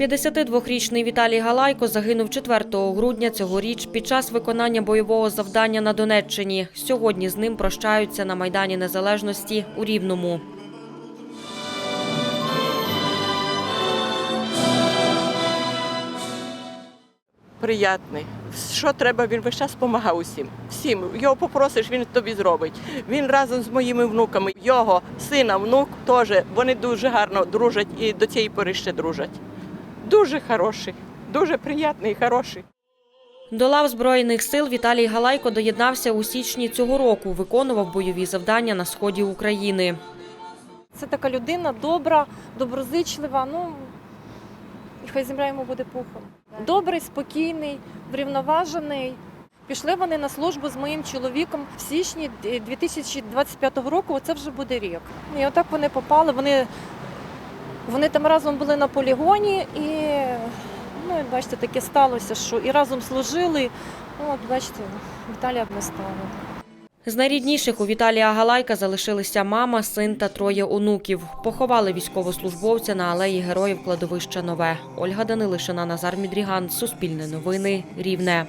52-річний Віталій Галайко загинув 4 грудня цьогоріч під час виконання бойового завдання на Донеччині. Сьогодні з ним прощаються на Майдані Незалежності у Рівному. приятний. Що треба, він весь час допомагав усім. Всім. Його попросиш, він тобі зробить. Він разом з моїми внуками, його сина, внук теж, вони дуже гарно дружать і до цієї пори ще дружать. Дуже хороший, дуже приятний і хороший. До лав Збройних сил Віталій Галайко доєднався у січні цього року, виконував бойові завдання на сході України. Це така людина добра, доброзичлива. Ну і хай земля йому буде пухом. Добрий, спокійний, врівноважений. Пішли вони на службу з моїм чоловіком в січні 2025 року. Оце вже буде рік. І отак вони попали. Вони, вони там разом були на полігоні і ну, бачите, таке сталося, що і разом служили. Ну, от бачите, Віталія б не стало. З найрідніших у Віталія Галайка залишилися мама, син та троє онуків. Поховали військовослужбовця на алеї Героїв кладовища Нове. Ольга Данилишина, Назар Мідріган, Суспільне новини, Рівне.